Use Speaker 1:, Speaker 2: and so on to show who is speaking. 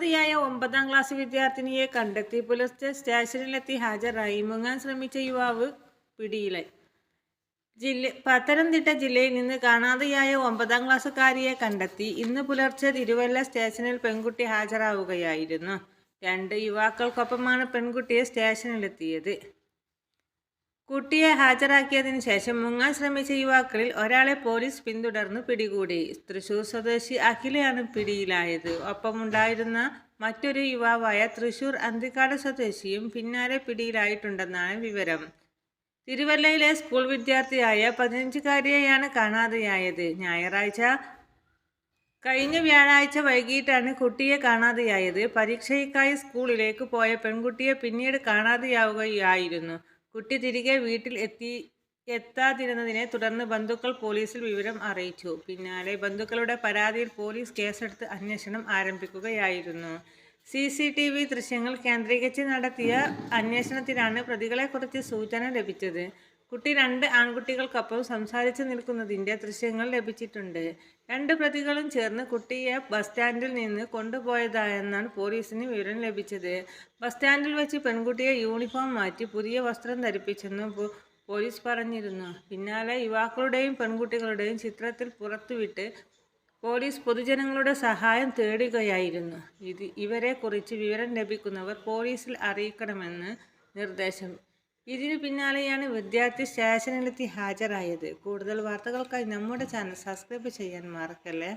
Speaker 1: കാണാതെയായ ഒമ്പതാം ക്ലാസ് വിദ്യാർത്ഥിനിയെ കണ്ടെത്തി പുലർച്ചെ സ്റ്റേഷനിലെത്തി ഹാജരായി. മുങ്ങാൻ ശ്രമിച്ച യുവാവ് പിടിയിലായി. ജില്ല പത്തനംതിട്ട ജില്ലയിൽ നിന്ന് കാണാതെയായ ഒമ്പതാം ക്ലാസ്സുകാരിയെ കണ്ടെത്തി. ഇന്ന് പുലർച്ചെ തിരുവല്ല സ്റ്റേഷനിൽ പെൺകുട്ടി ഹാജരാവുകയായിരുന്നു. രണ്ട് യുവാക്കൾക്കൊപ്പമാണ് പെൺകുട്ടിയെ സ്റ്റേഷനിലെത്തിയത്. കുട്ടിയെ ഹാജരാക്കിയതിന് ശേഷം മുങ്ങാൻ ശ്രമിച്ച യുവാക്കളിൽ ഒരാളെ പോലീസ് പിന്തുടർന്ന് പിടികൂടി. തൃശൂർ സ്വദേശി അഖിലയാണ് പിടിയിലായത്. ഒപ്പമുണ്ടായിരുന്ന മറ്റൊരു യുവാവായ തൃശൂർ അന്തിക്കാട് സ്വദേശിയും പിന്നാലെ പിടിയിലായിട്ടുണ്ടെന്നാണ് വിവരം. തിരുവല്ലയിലെ സ്കൂൾ വിദ്യാർത്ഥിയായ പതിനഞ്ചുകാരിയെയാണ് കാണാതെയായത്. ഞായറാഴ്ച കഴിഞ്ഞ വ്യാഴാഴ്ച വൈകിട്ടാണ് കുട്ടിയെ കാണാതെയായത്. പരീക്ഷയ്ക്കായി സ്കൂളിലേക്ക് പോയ പെൺകുട്ടിയെ പിന്നീട് കാണാതെയാവുകയായിരുന്നു. കുട്ടി തിരികെ വീട്ടിൽ എത്തി എത്താതിരുന്നതിനെ തുടർന്ന് ബന്ധുക്കൾ പോലീസിൽ വിവരം അറിയിച്ചു. പിന്നാലെ ബന്ധുക്കളുടെ പരാതിയിൽ പോലീസ് കേസെടുത്ത് അന്വേഷണം ആരംഭിക്കുകയായിരുന്നു. സി സി ടി വി ദൃശ്യങ്ങൾ കേന്ദ്രീകരിച്ച് നടത്തിയ അന്വേഷണത്തിലാണ് പ്രതികളെക്കുറിച്ച് സൂചന ലഭിച്ചത്. കുട്ടി രണ്ട് ആൺകുട്ടികൾക്കൊപ്പം സംസാരിച്ചു നിൽക്കുന്നതിന്റെ ദൃശ്യങ്ങൾ ലഭിച്ചിട്ടുണ്ട്. രണ്ട് പ്രതികളും ചേർന്ന് കുട്ടിയെ ബസ് സ്റ്റാൻഡിൽ നിന്ന് കൊണ്ടുപോയതായെന്നാണ് പോലീസിന് വിവരം ലഭിച്ചത്. ബസ് സ്റ്റാൻഡിൽ വെച്ച് പെൺകുട്ടിയെ യൂണിഫോം മാറ്റി പുതിയ വസ്ത്രം ധരിപ്പിച്ചെന്നും പോലീസ് പറഞ്ഞിരുന്നു. പിന്നാലെ യുവാക്കളുടെയും പെൺകുട്ടികളുടെയും ചിത്രത്തിൽ പുറത്തുവിട്ട് പോലീസ് പൊതുജനങ്ങളുടെ സഹായം തേടുകയായിരുന്നു. ഇത് ഇവരെക്കുറിച്ച് വിവരം ലഭിക്കുന്നവർ പോലീസിൽ അറിയിക്കണമെന്ന് നിർദ്ദേശം ഇതിനു പിന്നാലെയാണ് വിദ്യാർത്ഥി സ്റ്റേഷനിലെത്തി ഹാജരായത്. കൂടുതൽ വാർത്തകൾക്കായി നമ്മുടെ ചാനൽ സബ്സ്ക്രൈബ് ചെയ്യാൻ മറക്കല്ലേ?